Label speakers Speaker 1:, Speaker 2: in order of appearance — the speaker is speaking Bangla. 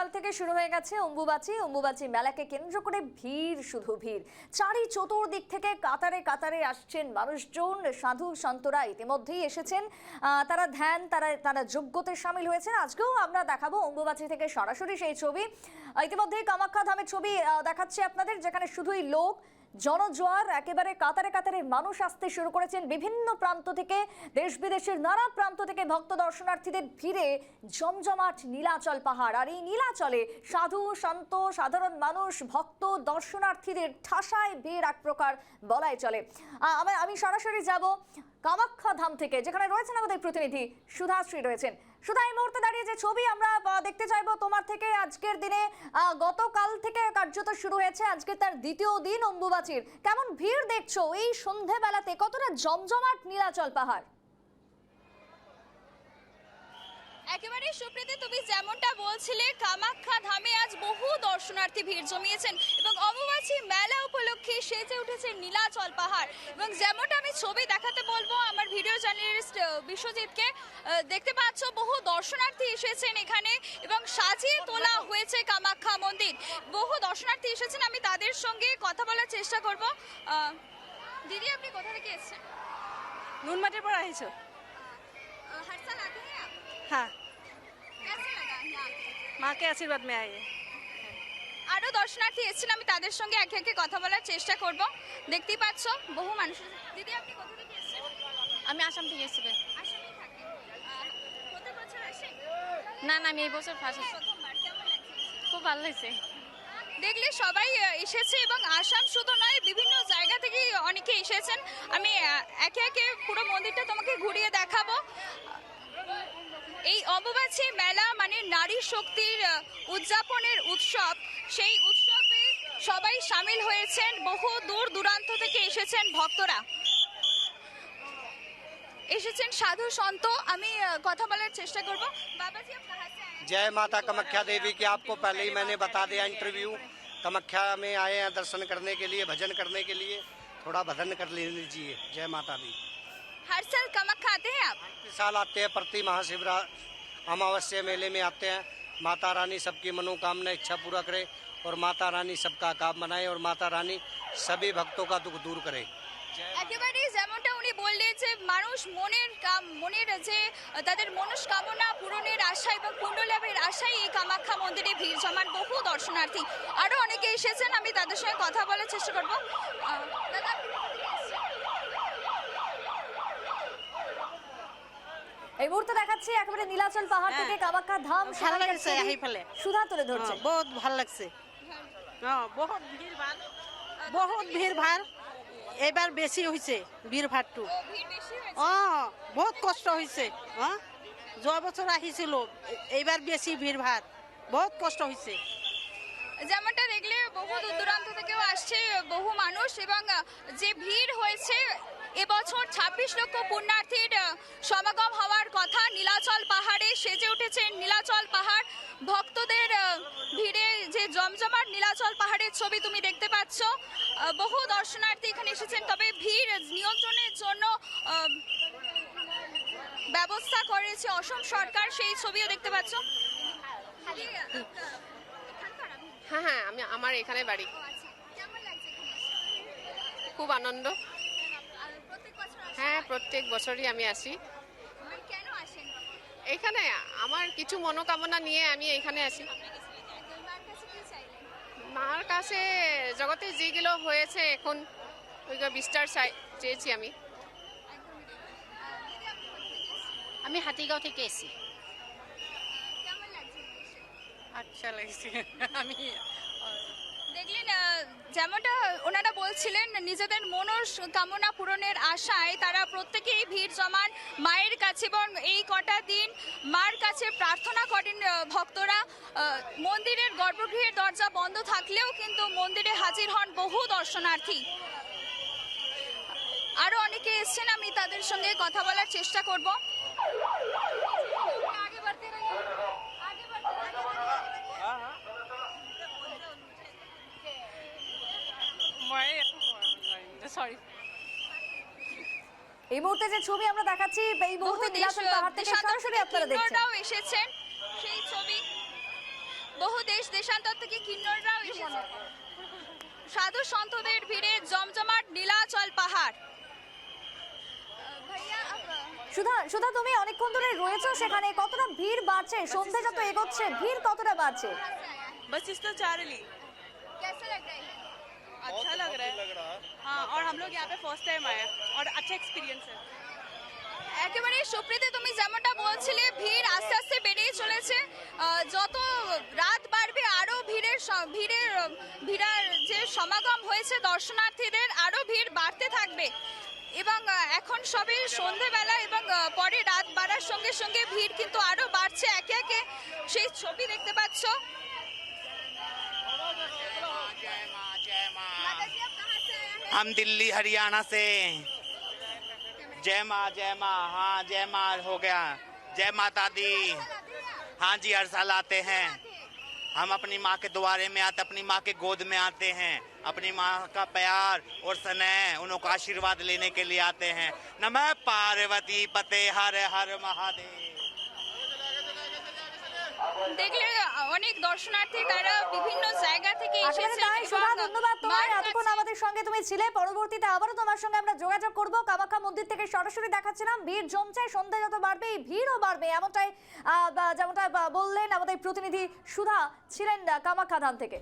Speaker 1: গতকাল থেকে শুরু হয়ে গেছে অম্বুবাচী। অম্বুবাচী মেলাকে কেন্দ্র করে ভিড়, শুধু ভিড়। চারি চতুর্দিক থেকে কাতারে কাতারে আসছেন মানুষজন। সাধু সন্তরা ইতিমধ্যেই এসেছেন। তারা ধ্যান, তারা তারা যোগ্যতে সামিল হয়েছেন। আজকেও আমরা দেখাবো অম্বুবাচী থেকে সরাসরি সেই ছবি। ইতিমধ্যেই কামাখ্যা ধামের ছবি দেখাচ্ছে আপনাদের, যেখানে শুধুই লোক জনজোয়ার, একেবারে কাতারে কাতারে মানুষ আসতে শুরু করেছেন বিভিন্ন প্রান্ত থেকে, দেশ বিদেশের নানা প্রান্ত থেকে ভক্ত দর্শনার্থীদের ভিড়ে জমজমাট নীলাচল পাহাড়। আর এই নীলাচলে সাধু শান্ত সাধারণ মানুষ, ভক্ত দর্শনার্থীদের ঠাসায় বের এক প্রকার বলাই চলে। আমি সরাসরি যাব। কামাখ্যা ধাম থেকে, যেখানে রয়েছেন আমাদের প্রতিনিধি সুধাশ্রী রয়েছেন। সুধা, এই মুহূর্তে দাঁড়িয়ে যে ছবি আমরা দেখতে চাইব তোমার থেকে আজকের দিনে গতকাল থেকে কার্যত শুরু হয়েছে। আজকে তার দ্বিতীয় দিন অম্বুবাচীর। কেমন ভিড় দেখছ এই সন্ধেবেলাতে? কতটা জমজমাট নীলাচল পাহাড়?
Speaker 2: একেবারে সুপ্রীতি তুমি যেমনটা বলছিলে কামাখ্যা ধামে আজ বহু দর্শনার্থী ভিড় জমিয়েছেন এবং অম্বুবাচী মেলা উপলক্ষে সেজে উঠেছে নীলাচল পাহাড় এবং যেমনটা আমি ছবি দেখাতে বলবো আমার ভিডিও জার্নালিস্ট আহ, বিশ্বজিৎকে আহ, দেখতে পাচ্ছ বহু দর্শনার্থী এসেছেন এখানে এবং সাজিয়ে তোলা হয়েছে কামাখ্যা মন্দির বহু দর্শনার্থী এসেছেন আমি তাদের সঙ্গে কথা বলার চেষ্টা করব আহ, দিদি আপনি কোথা থেকে এসেছেন
Speaker 3: নুনমাটির পর আহিছো
Speaker 2: हर साल आते हैं आप
Speaker 3: माँ के आशीर्वाद में आए
Speaker 2: আরো দর্শনার্থী এসেছেন আমি তাদের সঙ্গে একে একে কথা বলার চেষ্টা করব দেখতেই পাচ্ছ বহু মানুষ দিদি আপনি কোথা থেকে এসেছেন
Speaker 4: আমি আসাম থেকে এসেছি
Speaker 2: আসামেই থাকেন আহ, প্রত্যেক বছর আসেন
Speaker 4: না না আমি এই বছর ফার্স্ট
Speaker 2: প্রথমবার কেমন লাগছে
Speaker 4: খুব ভালো লাগছে
Speaker 2: দেখলে সবাই আহ, এসেছে এবং আসাম শুধু নয় বিভিন্ন জায়গা থেকে অনেকে এসেছেন আমি আহ, একে একে পুরো মন্দিরটা তোমাকে ঘুরিয়ে দেখাবো এই অম্বুবাচী মেলা মানে নারী শক্তির আহ, উদযাপনের উৎসব সেই উৎসবে সবাই সামিল হয়েছেন বহু দূর দূরান্ত থেকে এসেছেন ভক্তরা এসেছেন সাধু সন্ত আমি আহ, কথা বলার চেষ্টা করব বাবাজি আপ কাহা সে আয়ে हैं?
Speaker 5: जय माता कामाख्या देवी की आपको पहले ही मैंने बता दिया इंटरव्यू कामाख्या में आए हैं दर्शन करने के लिए भजन करने के लिए थोड़ा भजन कर लीजिए जय माता दी
Speaker 2: हर साल कामाख्या आते हैं आप
Speaker 5: इस साल आते हैं प्रति महाशिवरा अमावस्या मेले में आते हैं माता रानी सबकी मनोकामना इच्छा पूरा करे और माता रानी सबका काम बनाए और माता रानी सभी भक्तों का दुख दूर करे
Speaker 2: একেবারেই যেমনটা উনি বললেন যে মানুষ মনের কাম মনের যে তাদের মনস্কামনা পূরণের আশা এবং পুণ্য লাভের আশায় এই কামাখ্যা মন্দিরে ভিড় জমান বহু দর্শনার্থী আরো অনেকে এসেছেন আমি তাদের সঙ্গে কথা বলার চেষ্টা করবো আহ, দাদা
Speaker 1: এই মুহূর্তে দেখাচ্ছি একেবারে নীলাচল পাহাড় থেকে হ্যাঁ। কাবাক্কা ধাম
Speaker 3: ভালো লাগছে এই ফেলে।
Speaker 1: সুধা তুলে হ্যাঁ,
Speaker 3: ধরছে। বহুত ভালো লাগছে। হ্যাঁ, বহুত ভিড় ভাড় বহুত ভিড় ভার এবার বেশি হয়েছে ভিড় ভারটু
Speaker 2: ও
Speaker 3: বহুত কষ্ট হয়েছে হ্যাঁ। যোৱা বছৰ আহিছিল এইবাৰ বেছি ভিড় ভার বহুত কষ্ট হয়েছে
Speaker 2: যেমনটা দেখলে বহুত দূর দূরান্ত থেকেও আসছে বহু মানুষ এবং যে ভিড় হয়েছে এবছর ছাব্বিশ লক্ষ পুণ্যার্থীর সমাগম হওয়ার কথা নীলাচল পাহাড়ে সেজে উঠেছে নীলাচল পাহাড়। ভক্তদের ভিড়ে যে জমজমাট নীলাচল পাহাড়ের ছবি তুমি দেখতে পাচ্ছ বহু দর্শনার্থী এখানে এসেছেন তবে ভিড় নিয়ন্ত্রণের জন্য ব্যবস্থা করেছে অসম সরকার সেই ছবিও দেখতে পাচ্ছ।
Speaker 4: হ্যাঁ হ্যাঁ আমি আমার এখানে বাড়ি।
Speaker 2: আচ্ছা?
Speaker 4: খুব আনন্দ
Speaker 2: আর প্রত্যেক বছর আসেন?
Speaker 4: হ্যাঁ প্রত্যেক বছরই আমি আসি
Speaker 2: কেন আসেন
Speaker 4: এখানে আমার কিছু মনোকামনা নিয়ে আমি এখানে আসি
Speaker 2: মার কাছে
Speaker 4: জগতে যেগুলো হয়েছে এখন ওইগুলো বিস্তার চাই চেয়েছি আমি?
Speaker 6: আমি হাতিগাঁও থেকে
Speaker 2: এসে?
Speaker 3: আচ্ছা লাগছে আমি
Speaker 2: দেখলেন যেমনটা ওনারা বলছিলেন, নিজেদের মনস কামনা পূরণের আশায় তারা প্রত্যেকেই ভিড় জমান। মায়ের কাছে এবং এই কটা দিন মার কাছে প্রার্থনা করেন ভক্তরা। মন্দিরের গর্ভগৃহের দরজা বন্ধ থাকলেও কিন্তু মন্দিরে হাজির হন বহু দর্শনার্থী। আরও অনেকে এসছেন, আমি তাদের সঙ্গে কথা বলার চেষ্টা করব।
Speaker 3: সরি
Speaker 1: এই মুহূর্তে যে ছবি আমরা দেখাচ্ছি এই মুহূর্তে
Speaker 2: বহু
Speaker 1: নীলাচল
Speaker 2: দেশ-
Speaker 1: পাহাড় থেকে
Speaker 2: দেশান্তর
Speaker 1: সরাসরি
Speaker 2: থেকে
Speaker 1: আপনারা দেখছেন
Speaker 2: কিন্নররাও এসেছেন সেই ছবি বহু দেশ দেশান্তর থেকে কিন্নররাও এসেছে সাধু সন্তদের ভিড়ে জমজমাট নীলাচল পাহাড় ভাইয়া
Speaker 1: সুধা সুধা তুমি অনেকক্ষণ ধরে রয়েছো সেখানে কতটা ভিড় বাড়ছে সন্ধে যত এগোচ্ছে ভিড় কতটা বাড়ছে
Speaker 6: बस इस तो चार ली
Speaker 2: कैसा लग रहा है
Speaker 6: अच्छा लग रहा है हाँ और हम लोग यहाँ पे फर्स्ट टाइम आए हैं और अच्छा एक्सपीरियंस है
Speaker 2: একেবারে সুপ্রীতি তুমি যেমনটা বলছিলে ভিড় আস্তে আস্তে বেড়েই চলেছে আহ, যত রাত বাড়বে আরো ভিড়ের স- ভিড়ের আহ, ভিড়ার যে সমাগম হয়েছে দর্শনার্থীদের আরো ভিড় বাড়তে থাকবে এবং আহ, এখন সবে সন্ধেবেলা এবং আহ, পরে রাত বাড়ার সঙ্গে সঙ্গে ভিড় কিন্তু আরো বাড়ছে একে একে সেই ছবি দেখতে পাচ্ছ
Speaker 7: हम दिल्ली, हरियाणा से। जय माँ जय माँ। हाँ जय माँ हो गया। जय माता दी। हाँ जी, हर साल आते हैं। हम अपनी माँ के द्वारे में आते, अपनी माँ के गोद में आते हैं। अपनी माँ का प्यार और स्नेह उनका आशीर्वाद लेने के लिए आते हैं। नम पार्वती पते, हर हर महादेव।
Speaker 2: देख लिया অনেক দর্শনার্থী তারা বিভিন্ন জায়গা থেকে
Speaker 1: এসেছেন
Speaker 2: এসেছে
Speaker 1: ধন্যবাদ তোমার এতক্ষণ আমাদের সঙ্গে তুমি ছিলে পরবর্তীতে আবারও তোমার সঙ্গে আমরা যোগাযোগ করব। কামাখ্যা মন্দির থেকে সরাসরি দেখাচ্ছিলাম ভিড় জমছে সন্ধ্যা যত বাড়বে এই ভিড়ও বাড়বে এমনটাই আহ, যেমনটা বললেন আমাদের প্রতিনিধি সুধা ছিলেন কামাখ্যা ধাম থেকে।